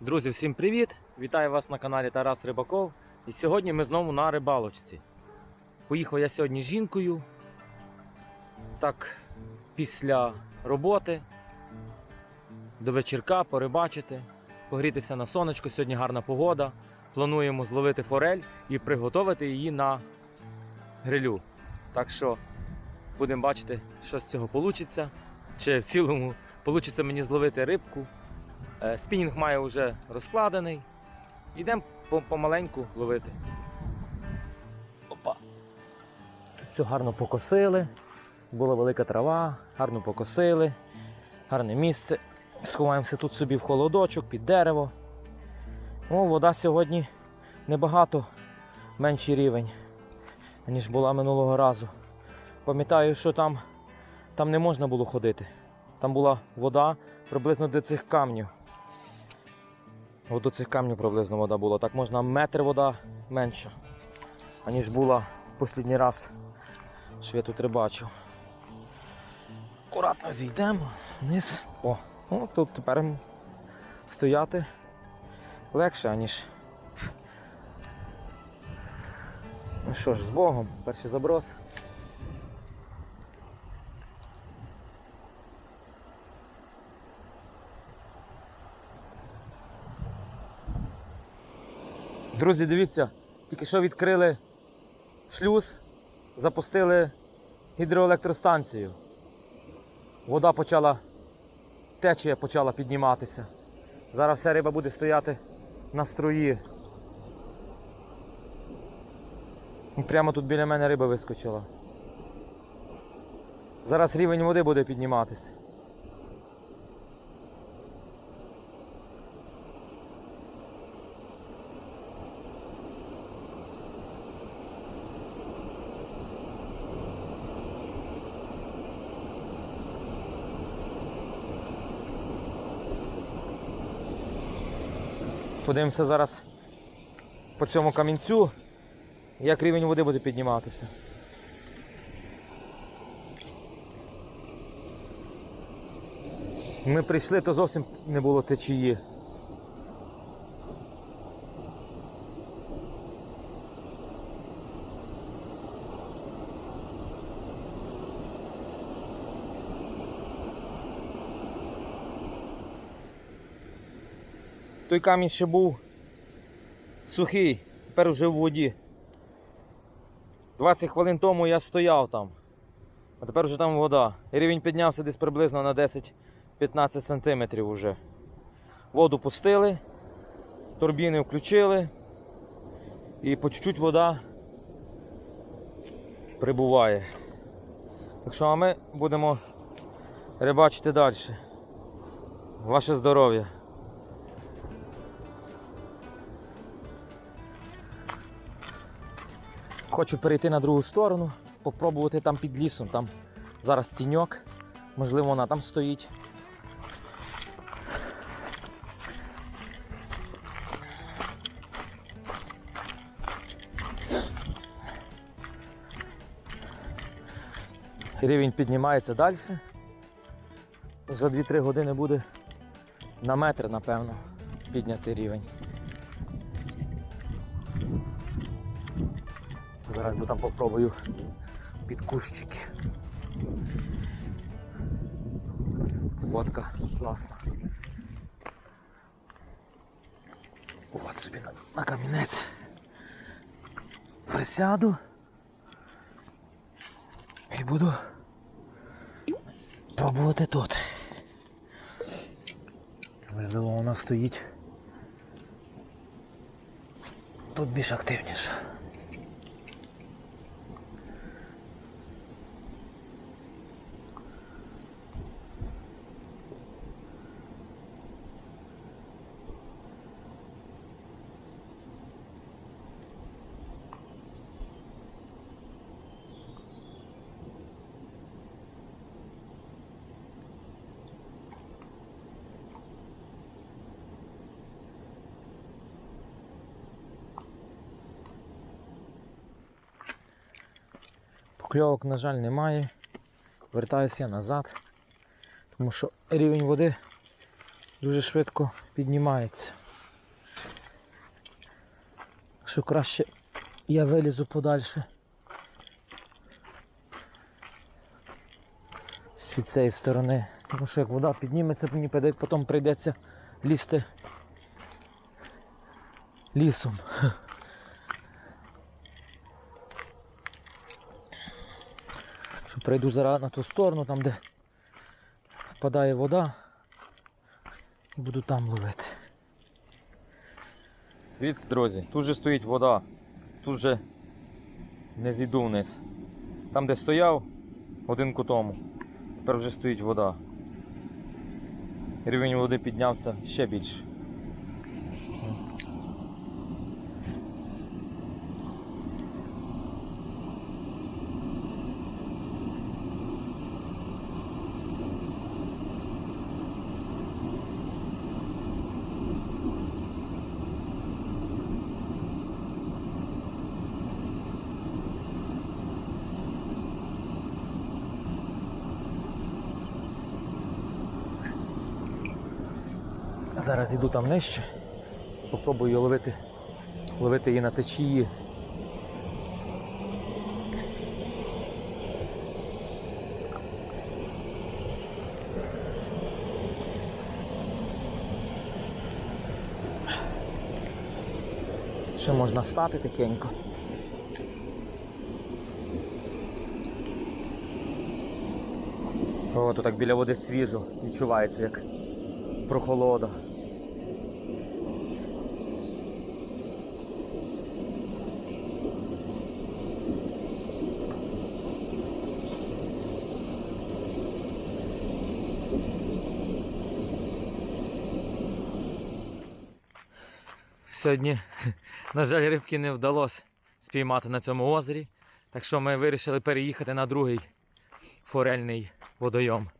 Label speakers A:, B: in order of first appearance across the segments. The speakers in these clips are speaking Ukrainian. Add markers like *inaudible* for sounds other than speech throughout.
A: Друзі, всім привіт! Вітаю вас на каналі Тарас Рибаков. І сьогодні ми знову на рибалочці. Поїхав я сьогодні з жінкою. Так, після роботи до вечірка порибачити, погрітися на сонечко. Сьогодні гарна погода. Плануємо зловити форель і приготувати її на грилю. Так що будемо бачити, що з цього вийде. Чи в цілому вийде мені зловити рибку. Е, Спінінг має вже розкладений. Йдемо помаленьку ловити. Опа. Все гарно покосили. Була велика трава, гарно покосили. Гарне місце. Сховаємося тут собі в холодочок, під дерево. О, вода сьогодні небагато менший рівень, ніж була минулого разу. Пам'ятаю, що там, там не можна було ходити. Там була вода приблизно до цих камнів. От до цих камнів приблизно вода була. Так можна метр вода менша, аніж була останній раз, що я тут рибачив. Акуратно зійдемо вниз. О, о, тут тепер стояти легше, аніж. Ну що ж, з Богом, перший заброс. Друзі, дивіться, тільки що відкрили шлюз, запустили гідроелектростанцію. Вода почала, течія почала підніматися. Зараз вся риба буде стояти на струї. Прямо тут біля мене риба вискочила. Зараз рівень води буде підніматися. Подивимося зараз по цьому камінцю, як рівень води буде підніматися. Ми прийшли, то зовсім не було течії. Той камінь ще був сухий, тепер вже в воді. 20 хвилин тому я стояв там, а тепер вже там вода. І рівень піднявся десь приблизно на 10-15 сантиметрів уже. Воду пустили, турбіни включили і по чуть-чуть вода прибуває. Так що а ми будемо рибачити далі. Ваше здоров'я! Хочу перейти на другу сторону, попробувати там під лісом. Там зараз тіньок, можливо, вона там стоїть. Рівень піднімається далі. За 2-3 години буде на метр, напевно, піднятий рівень. Зараз бо там попробую під кущики. Водка класна. От собі на, на камінець. Присяду і буду пробувати тут. Можливо, вона стоїть тут більш активніше. Кльовок, на жаль, немає. Вертаюся я назад, тому що рівень води дуже швидко піднімається. Що краще я вилізу подальше з під цієї сторони, тому що як вода підніметься, мені потім прийдеться лізти лісом. Прийду зараз на ту сторону, там де впадає вода, і буду там ловити. Дивіться, друзі, тут же стоїть вода, тут же не зійду вниз. Там, де стояв годинку тому, тепер вже стоїть вода. Рівень води піднявся ще більше. Зараз йду там нижче. Попробую ловити, ловити її на течії. Ще можна стати тихенько. О, тут так біля води свіжо, відчувається як прохолода. Сьогодні, *laughs* на жаль, рибки не вдалося спіймати на цьому озері. Так що ми вирішили переїхати на другий форельний водойом.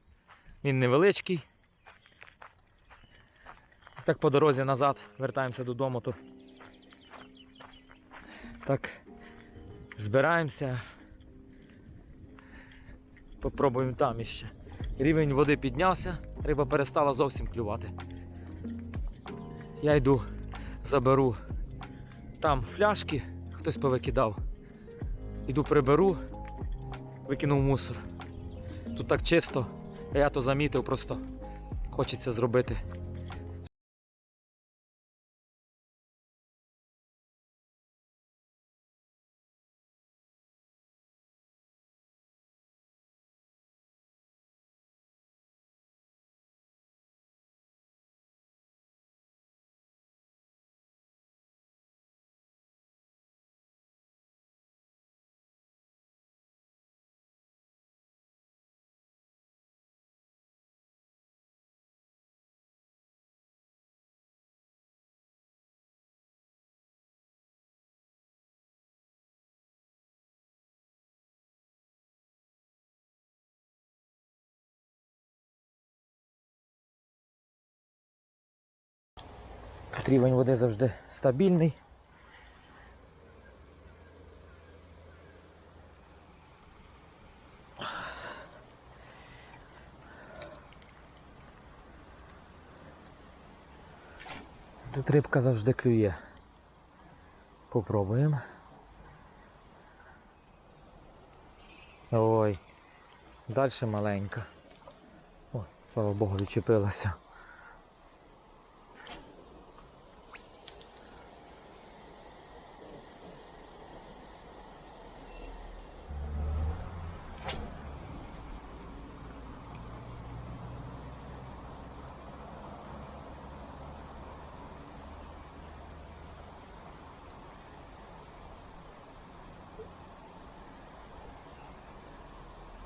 A: Він невеличкий. Так по дорозі назад вертаємося додому, то так збираємося. Попробуємо там іще. Рівень води піднявся, риба перестала зовсім клювати. Я йду, заберу там фляшки, хтось повикидав. Іду приберу, викинув мусор. Тут так чисто, а я то замітив, просто хочеться зробити. Рівень води завжди стабільний. Тут рибка завжди клює. Попробуємо. Ой, далі маленька. О, слава Богу, відчепилася.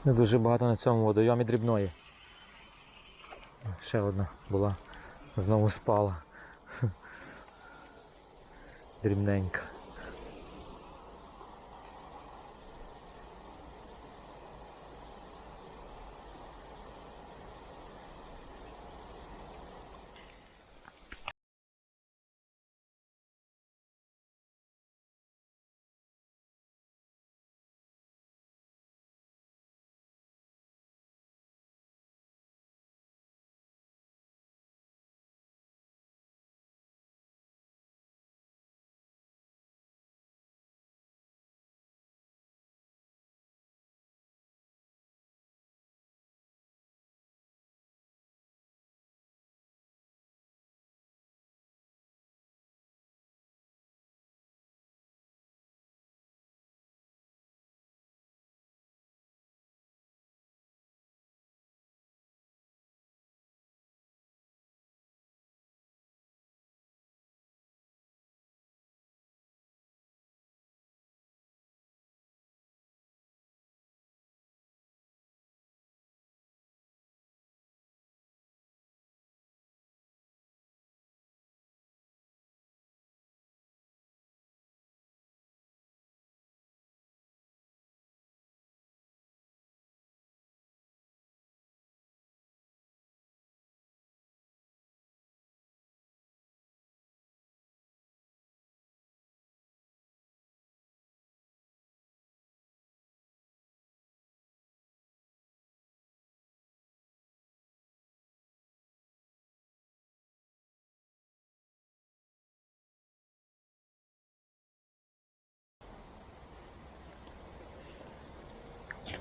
A: Не дуже багато на цьому водойомі дрібної. Ще одна була. Знову спала. *laughs* Дрібненька.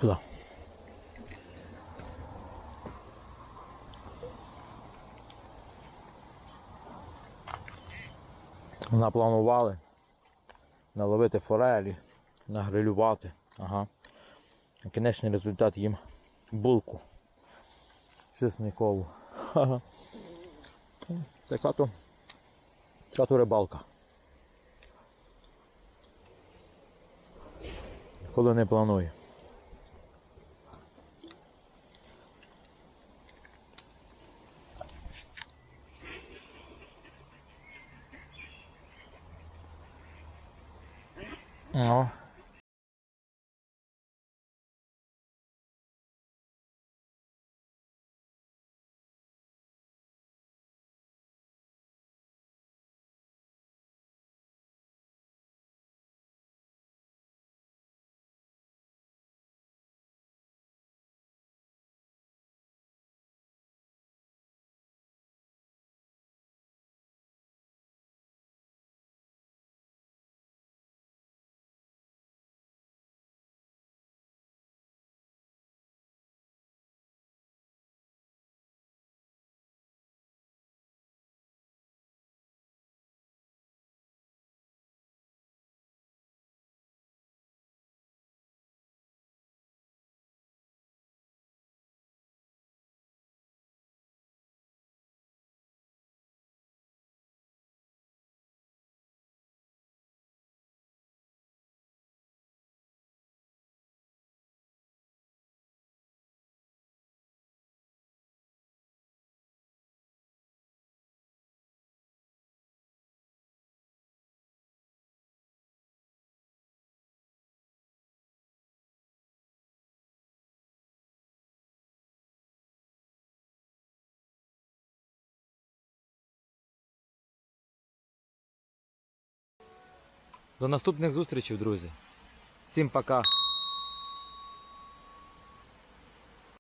A: Туди. Напланували наловити форелі, нагрилювати. Ага. А Кінечний результат їм булку. Чесникову. Ха-ха. Така то, така рибалка. Коли не планує. Ну. До наступних зустрічей, друзі. Всім пока.